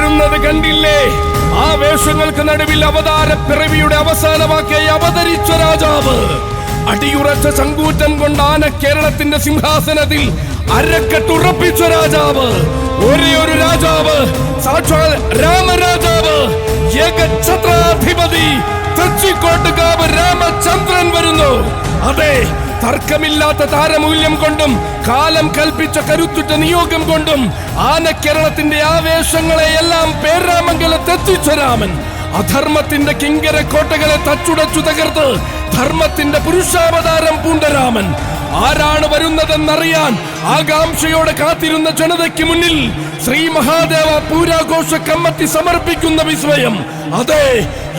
വരുന്നത് കണ്ടില്ലേ? ആ വേഷങ്ങൾക്ക് നടുവിൽ അവതാര പിറവിയുടെ അവസാനമാക്കി അവതരിച്ച രാജാവ്. അടിയുറച്ച ചങ്കൂറ്റം കൊണ്ട് ആന കേരളത്തിന്റെ സിംഹാസനത്തിൽ അരക്കെട്ടുറപ്പിച്ച രാജാവ്. ഒരേ ഒരു രാജാവ് സാക്ഷാൽ രാമരാജാവ്. ഏകഛത്രാധിപതി തെച്ചിക്കോട്ടുകാവ് രാമചന്ദ്രൻ വരുന്നു. അതെ തർക്കമില്ലാത്ത താരമൂല്യം കൊണ്ടും കാലം കൽപ്പിച്ച കരുത്തുറ്റ നിയോഗം കൊണ്ടും ആന കേരളത്തിന്റെ ആവേശങ്ങളെ എല്ലാം പേരാമംഗലത്തെത്തിച്ച രാമൻ അധർമ്മത്തിന്റെ കിങ്കര കോട്ടകളെ തച്ചുടച്ചു തകർത്ത് ധർമ്മത്തിന്റെ പുരുഷാവതാരം പൂണ്ടരാമൻ. ആരാണ് വരുന്നതെന്നറിയാൻ ആകാംക്ഷയോടെ കാത്തിരുന്ന ജനതയ്ക്ക് മുന്നിൽ ശ്രീ മഹാദേവ പൂരാഘോഷ കമ്മറ്റി സമർപ്പിക്കുന്ന വിസ്മയം. അതെ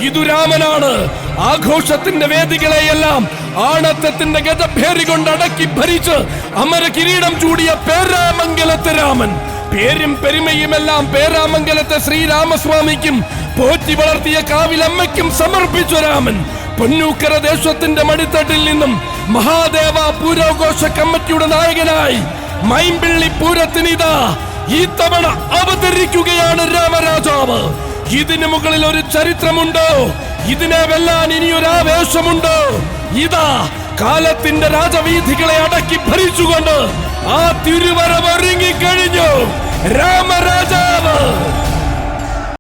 ഇതു രാമനാണ്. ആഘോഷത്തിന്റെ വേദികളെയെല്ലാം ആണത്തത്തിന്റെ ഗതഭേരി കൊണ്ട് അടക്കി ഭരിച്ച് അമര കിരീടം ചൂടിയ പേരാമംഗലത്തെ രാമൻ. പേരും പെരുമയുമെല്ലാം പേരാമംഗലത്തെ ശ്രീരാമസ്വാമിക്കും പോറ്റി വളർത്തിയ കാവിലമ്മയ്ക്കും സമർപ്പിച്ച രാമൻ. പൊന്നൂക്കര ദേശത്തിന്റെ മടിത്തട്ടിൽ നിന്നും മഹാദേവ പൂരാഘോഷ കമ്മിറ്റിയുടെ നായകനായി മൈമ്പിള്ളി പൂരത്തിനിതാ ഈ തവണ അവതരിക്കുകയാണ് രാമരാജാവ്. ഇതിനു മുകളിൽ ഒരു ചരിത്രമുണ്ടോ. ഇതിനെ വെല്ലാൻ ഇനിയൊരു ആവേശമുണ്ടോ. ഇതാ കാലത്തിന്റെ രാജവീഥികളെ അടക്കി ഭരിച്ചുകൊണ്ട് ആ തിരുവരവ് ഒരുങ്ങിക്കഴിഞ്ഞു. രാമരാജാവ്